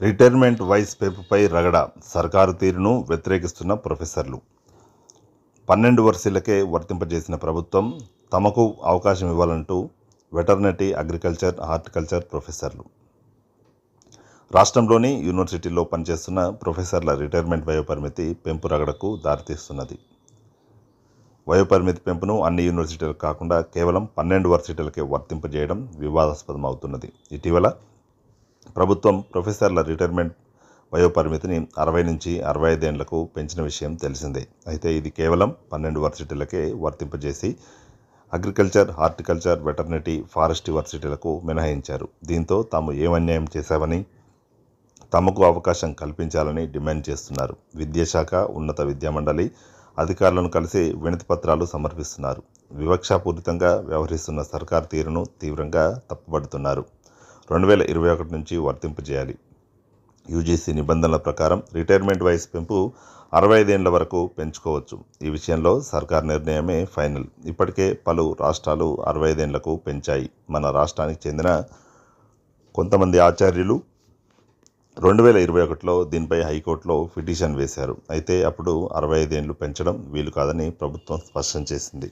Retirement vice పెంపుపై రగడ సర్కారు తీరును వ్యతిరేకిస్తున్న ప్రొఫెసర్లు. పన్నెండు వర్షీలకే వర్తింపజేసిన ప్రభుత్వం తమకు అవకాశం ఇవ్వాలంటూ వెటర్నరీ అగ్రికల్చర్ హార్టికల్చర్ ప్రొఫెసర్లు. రాష్ట్రంలోని యూనివర్సిటీలో పనిచేస్తున్న ప్రొఫెసర్ల రిటైర్మెంట్ వయోపరిమితి పెంపు రగడకు దారితీస్తున్నది. వయోపరిమితి పెంపును అన్ని యూనివర్సిటీలకు కాకుండా కేవలం పన్నెండు వర్సిటీలకే వర్తింపజేయడం వివాదాస్పదం అవుతున్నది ఇటీవల ప్రభుత్వం ప్రొఫెసర్ల రిటైర్మెంట్ వయోపరిమితిని అరవై నుంచి అరవై ఐదేళ్ళకు పెంచిన విషయం తెలిసిందే. అయితే ఇది కేవలం పన్నెండు వర్సిటీలకే వర్తింపజేసి అగ్రికల్చర్ హార్టికల్చర్ వెటర్నరీ ఫారెస్ట్ వర్సిటీలకు మినహాయించారు. దీంతో తాము ఏం అన్యాయం చేశామని తమకు అవకాశం కల్పించాలని డిమాండ్ చేస్తున్నారు. విద్యాశాఖ ఉన్నత విద్యామండలి అధికారులను కలిసి వినతి పత్రాలు సమర్పిస్తున్నారు. వివక్షాపూరితంగా వ్యవహరిస్తున్న సర్కార్ తీరును తీవ్రంగా తప్పుపడుతున్నారు రెండు వేల ఇరవై ఒకటి నుంచి వర్తింపజేయాలి యూజీసీ నిబంధనల ప్రకారం రిటైర్మెంట్ వయసు పెంపు అరవై ఐదేళ్ళ వరకు పెంచుకోవచ్చు. ఈ విషయంలో సర్కార్ నిర్ణయమే ఫైనల్. ఇప్పటికే పలు రాష్ట్రాలు అరవై ఐదేళ్ళకు పెంచాయి. మన రాష్ట్రానికి చెందిన కొంతమంది ఆచార్యులు రెండు వేల ఇరవై ఒకటిలో దీనిపై హైకోర్టులో పిటిషన్ వేశారు. అయితే అప్పుడు అరవై ఐదేళ్ళు పెంచడం వీలు కాదని ప్రభుత్వం స్పష్టం చేసింది.